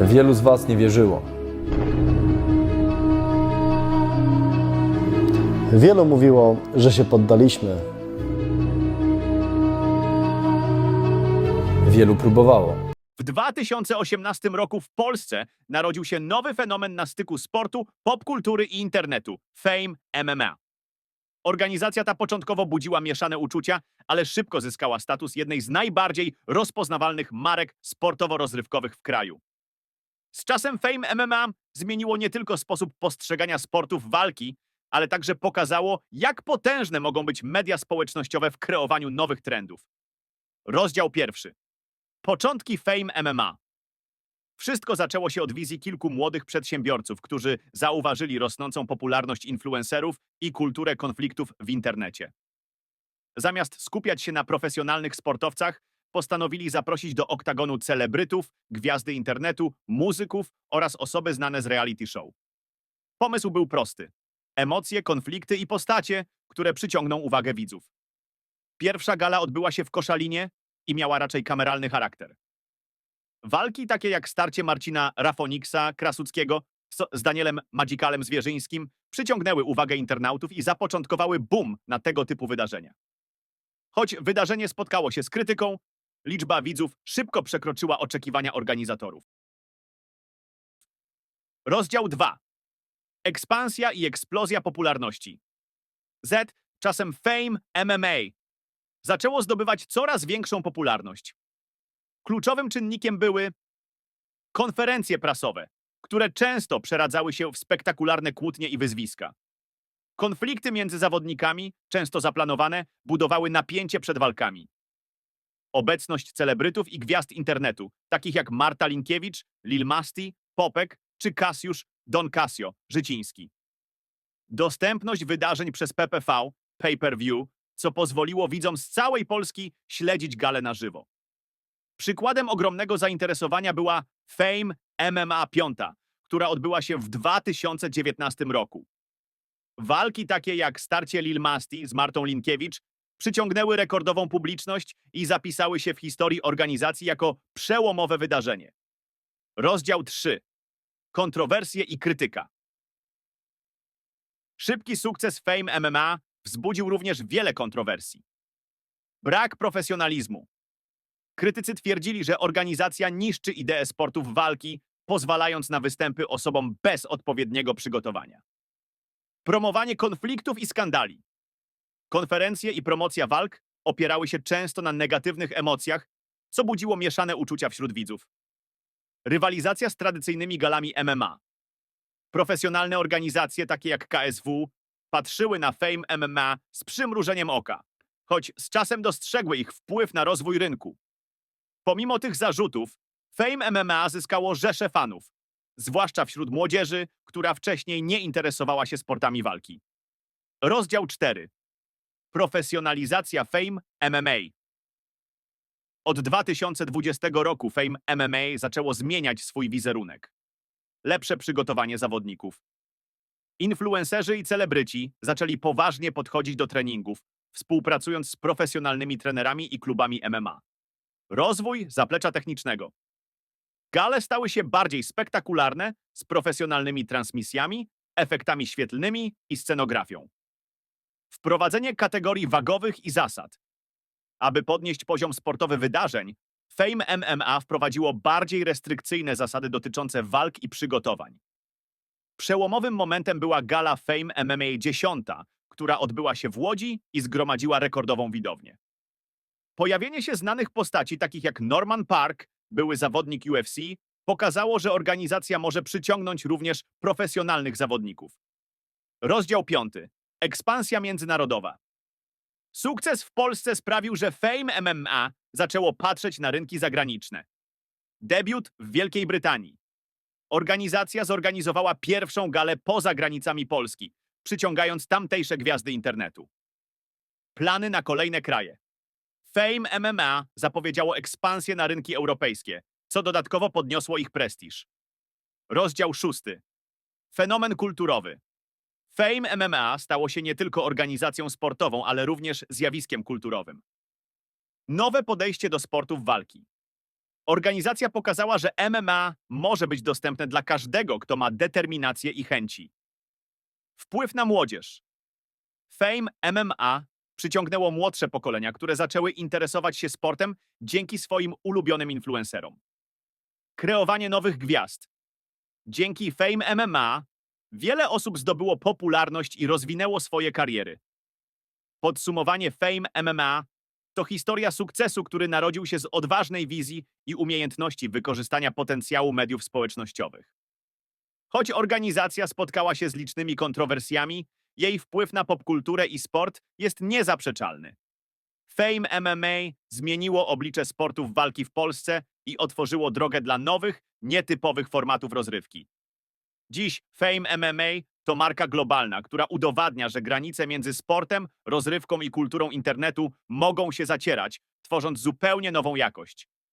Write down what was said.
Wielu z Was nie wierzyło. Wielu mówiło, że się poddaliśmy. Wielu próbowało. W 2018 roku w Polsce narodził się nowy fenomen na styku sportu, popkultury i internetu Fame MMA. Organizacja ta początkowo budziła mieszane uczucia, ale szybko zyskała status jednej z najbardziej rozpoznawalnych marek sportowo-rozrywkowych w kraju. Z czasem Fame MMA zmieniło nie tylko sposób postrzegania sportów walki, ale także pokazało, jak potężne mogą być media społecznościowe w kreowaniu nowych trendów. Rozdział pierwszy. Początki Fame MMA. Wszystko zaczęło się od wizji kilku młodych przedsiębiorców, którzy zauważyli rosnącą popularność influencerów i kulturę konfliktów w internecie. Zamiast skupiać się na profesjonalnych sportowcach, postanowili zaprosić do oktagonu celebrytów, gwiazdy internetu, muzyków oraz osoby znane z reality show. Pomysł był prosty. Emocje, konflikty i postacie, które przyciągną uwagę widzów. Pierwsza gala odbyła się w Koszalinie, i miała raczej kameralny charakter. Walki takie jak starcie Marcina Rafoniksa Krasuckiego z- Danielem Magicalem Zwierzyńskim przyciągnęły uwagę internautów i zapoczątkowały boom na tego typu wydarzenia. Choć wydarzenie spotkało się z krytyką, liczba widzów szybko przekroczyła oczekiwania organizatorów. Rozdział 2. Ekspansja i eksplozja popularności. Z, czasem Fame MMA, zaczęło zdobywać coraz większą popularność. Kluczowym czynnikiem były konferencje prasowe, które często przeradzały się w spektakularne kłótnie i wyzwiska. Konflikty między zawodnikami, często zaplanowane, budowały napięcie przed walkami. Obecność celebrytów i gwiazd internetu, takich jak Marta Linkiewicz, Lil Masti, Popek czy Kasiusz Don Casio Życiński. Dostępność wydarzeń przez PPV, pay-per-view, co pozwoliło widzom z całej Polski śledzić galę na żywo. Przykładem ogromnego zainteresowania była Fame MMA 5, która odbyła się w 2019 roku. Walki takie jak starcie Lil Masti z Martą Linkiewicz przyciągnęły rekordową publiczność i zapisały się w historii organizacji jako przełomowe wydarzenie. Rozdział 3. Kontrowersje i krytyka. Szybki sukces Fame MMA wzbudził również wiele kontrowersji. Brak profesjonalizmu. Krytycy twierdzili, że organizacja niszczy ideę sportów walki, pozwalając na występy osobom bez odpowiedniego przygotowania. Promowanie konfliktów i skandali. Konferencje i promocja walk opierały się często na negatywnych emocjach, co budziło mieszane uczucia wśród widzów. Rywalizacja z tradycyjnymi galami MMA. Profesjonalne organizacje takie jak KSW patrzyły na Fame MMA z przymrużeniem oka, choć z czasem dostrzegły ich wpływ na rozwój rynku. Pomimo tych zarzutów, Fame MMA zyskało rzesze fanów, zwłaszcza wśród młodzieży, która wcześniej nie interesowała się sportami walki. Rozdział 4. Profesjonalizacja Fame MMA. Od 2020 roku Fame MMA zaczęło zmieniać swój wizerunek. Lepsze przygotowanie zawodników, Influencerzy i celebryci zaczęli poważnie podchodzić do treningów, współpracując z profesjonalnymi trenerami i klubami MMA. Rozwój zaplecza technicznego. Gale stały się bardziej spektakularne z profesjonalnymi transmisjami, efektami świetlnymi i scenografią. Wprowadzenie kategorii wagowych i zasad. Aby podnieść poziom sportowy wydarzeń, Fame MMA wprowadziło bardziej restrykcyjne zasady dotyczące walk i przygotowań. Przełomowym momentem była gala Fame MMA 10, która odbyła się w Łodzi i zgromadziła rekordową widownię. Pojawienie się znanych postaci takich jak Norman Park, były zawodnik UFC, pokazało, że organizacja może przyciągnąć również profesjonalnych zawodników. Rozdział 5. Ekspansja międzynarodowa. Sukces w Polsce sprawił, że Fame MMA zaczęło patrzeć na rynki zagraniczne. Debiut w Wielkiej Brytanii. Organizacja zorganizowała pierwszą galę poza granicami Polski, przyciągając tamtejsze gwiazdy internetu. Plany na kolejne kraje. Fame MMA zapowiedziało ekspansję na rynki europejskie, co dodatkowo podniosło ich prestiż. Rozdział 6. Fenomen kulturowy. Fame MMA stało się nie tylko organizacją sportową, ale również zjawiskiem kulturowym. Nowe podejście do sportów walki. Organizacja pokazała, że MMA może być dostępne dla każdego, kto ma determinację i chęci. Wpływ na młodzież. Fame MMA przyciągnęło młodsze pokolenia, które zaczęły interesować się sportem dzięki swoim ulubionym influencerom. Kreowanie nowych gwiazd. Dzięki Fame MMA wiele osób zdobyło popularność i rozwinęło swoje kariery. Podsumowanie Fame MMA to historia sukcesu, który narodził się z odważnej wizji i umiejętności wykorzystania potencjału mediów społecznościowych. Choć organizacja spotkała się z licznymi kontrowersjami, jej wpływ na popkulturę i sport jest niezaprzeczalny. Fame MMA zmieniło oblicze sportów walki w Polsce i otworzyło drogę dla nowych, nietypowych formatów rozrywki. Dziś Fame MMA to marka globalna, która udowadnia, że granice między sportem, rozrywką i kulturą internetu mogą się zacierać, tworząc zupełnie nową jakość.